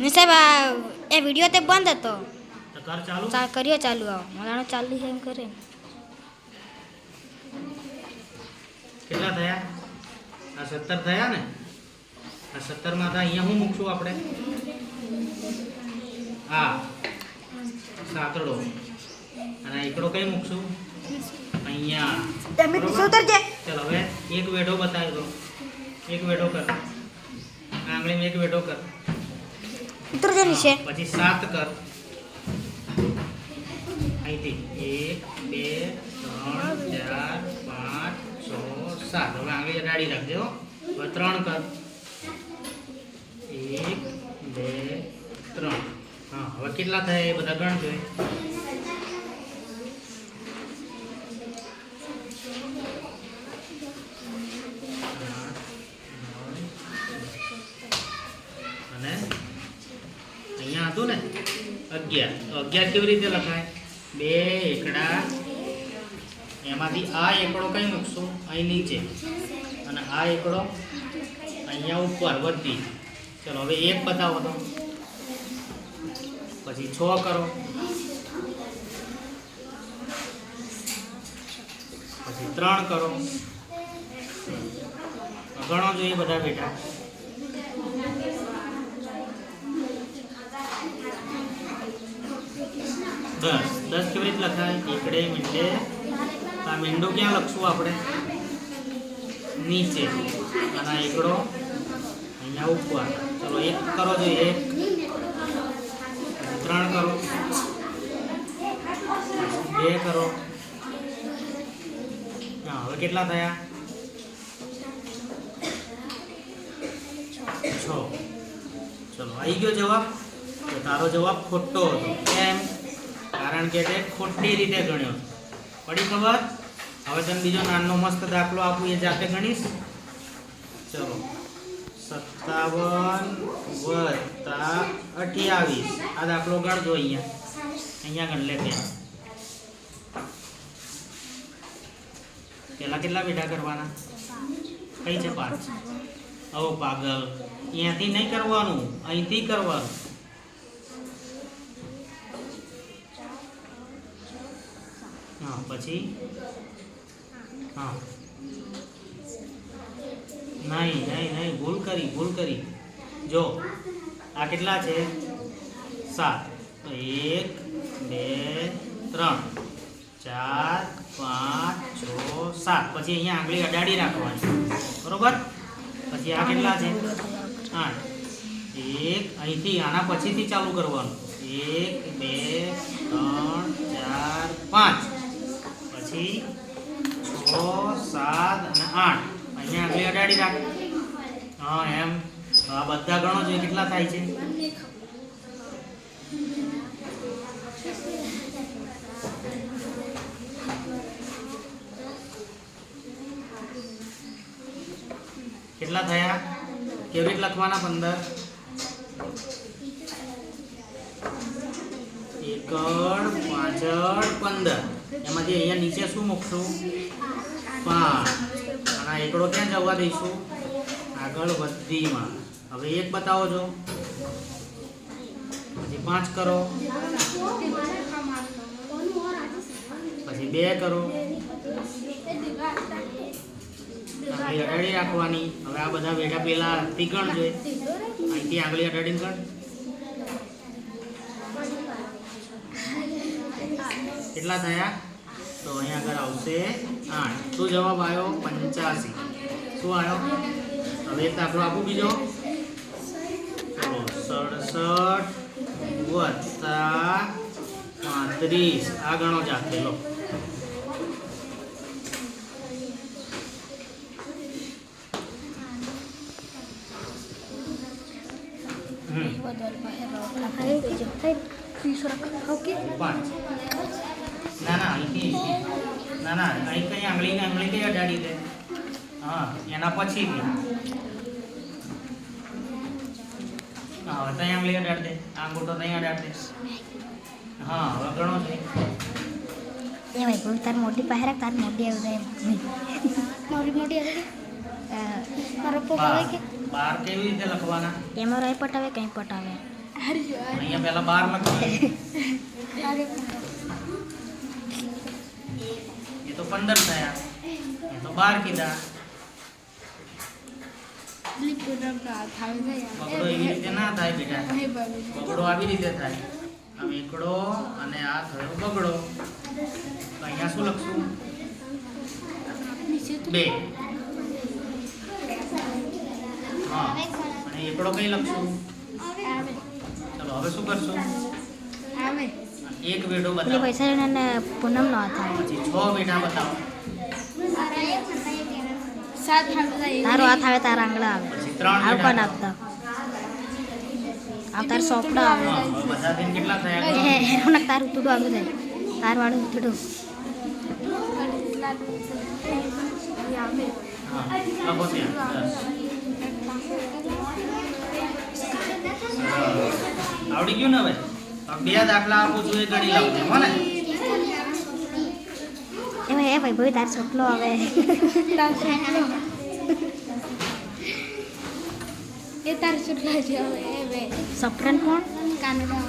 ને સાહેબ આ એ વીડિયો તે બંધ હતો. તો કર ચાલુ? ચા કર્યો ચાલુ આવો. મલાનો ચાલુ છે એમ કરે કેટલા થયા? આ સત્તર થયા ને? આ સત્તરમાં હતા અહીંયા હું મૂકશું આપણે? હા. સાતડો અને એકડો કઈ મૂકશું? અહીંયા. તમે? ચાલો હવે એક વેઢો બતાવી દો એક વેઢો કર. આંગળીમાં એક વેઢો કર. ઉતરજે નીચે. પછી સાત કર. અહીંથી એક, બે, ત્રણ, ચાર, પાંચ, છ, સાત. હવે આંગળી અડાડી રાખજો. હવે ત્રણ કર. એક, બે, ત્રણ. હા, હવે કેટલા થાય એ બધા ગણ જોઈએ અને હતું ને? અગિયાર. તો અગિયાર કેવી રીતે લખાય? બે એકડા. એમાંથી આ એકડો કઈ મૂકશું? અહીં નીચે. અને આ એકડો અહીંયા ઉપર, વધી. ચલો, હવે એક બતાવો તો. પછી છ કરો. પછી ત્રણ કરો. ગણો જોઈએ બધા બેટા. દસ. દસ કેવી રીતે લખાય? એકડે મીંડે. આ મીંડો ક્યાં લખશું આપણે? નીચે. અને આ એકડો અહીંયા ઉપર ચલો, એક કરો જો એક. ત્રણ કરો. બે કરો. હા, હવે કેટલા થયા? છ. ચલો આવી ગયો જવાબ? તો તારો જવાબ ખોટો હતો. કેમ? કારણ કે તે ખોટી રીતે ગણ્યો. પડી ખબર? હવે તને બીજો નાનો મસ્ત દાખલો આપું, એ જાતે ગણીશ. ચલો. સત્તાવન વત્તા અઠ્યાવીસ. આ દાખલો ગણજો અહીંયા. અહીંયા ગણ લે ત્યાં પેલા કેટલા બેઠા કરવાના? કઈ છે પાંચ ઓ પાગલ. અહીંયાથી નહીં કરવાનું. અહીંથી કરવાનું. હા, પછી? હા. નહીં નહીં નહીં, ભૂલ કરી ભૂલ કરી. જો, આ કેટલા છે? સાત. તો એક, બે, ત્રણ. ચાર, પાંચ, છ, સાત. પછી અહીંયા આંગળી અડાડી રાખવાની. બરોબર? પછી આ કેટલા છે? આઠ. એક, અહીંથી, આના પછીથી ચાલુ કરવાનું. એક, બે, ત્રણ, ચાર, પાંચ. પછી છ, સાત અને આઠ. અહીંયા આંગળી અડાડી રાખ. હા, એમ. આ બધા ગણો જોઈએ કેટલા થાય છે? કેટલા થયા? કેવી રીતે લખવાના પંદર? એકડ પાછળ પંદર. એમાંથી અહીંયા નીચે શું મૂકશું? પાંચ. અને આ એકડો ક્યાં જવા દઈશું? આગળ વધીમાં. હવે એક બતાવો છો પછી પાંચ કરો. પછી બે કરો. અડાડી રાખવાની. હવે આ બધા વેઢા પેલા ગણ જોઈએ અહીંથી આંગળી અડાડી ગણ. કેટલા થયા તો અહીંયા આગળ આવશે આઠ શું જવાબ આવ્યો પંચ્યાસી શું આવ્યો હવે એક દાખલો આપું બીજો ચલો સડસઠ વત્તા પાંત્રીસ આ ગણો જાતે લો હમ પાંચ ના ના અહીંથી. ના ના અહીં કઈ આંગળીને આંગળી કઈ અડાડી દે. હા એના પછી હા હવે ત્યાં આંગળી અડાડ દે. આંગૂઠો ત્યાં અડાડ દે. હા હવે ગણો છે. એ ભાઈ બોલ તાર મોટી પાસે તાર મોટી આવી જાય મારી મોટી આવી મારો પપ્પા કે? બાર કેવી રીતે લખવાના? એમાં રહી પટાવે કંઈ પટાવે. અહીંયા પહેલા બાર લખવાનું. એ તો પંદર થયા. તો બાર કીધા. બગડો એવી રીતે ના થાય બેટા બગડો આવી રીતે થાય. આમ એકડો અને આ થયો બગડો. તો અહીંયા શું લખશું? બે. હા. અને એકડો કઈ લખશું? ચલો હવે શું કરશું? એક બેટો બતાવો. પૈસા અને પૂનમ નો હતા. પછી છ બેટા બતાવો. તારો હાથ આવે તારા આંગળા આવે. પછી ત્રણ આવ પણ આપતા? આવ તાર સોપડો આવે. બધા દિન કેટલા થયા? રોનક તારું તુડું આગળ જાય. તાર વાળું તુડું. આવડી ગયું ને હવે? બે દાખલા આપું છું એ ગણી લાવજો હો ને? એ ભાઈ એ ભાઈ ભાઈ તાર સોપલો આવે. એ તાર ચૂટલા છે હવે સફરન કોણ? કાનડા.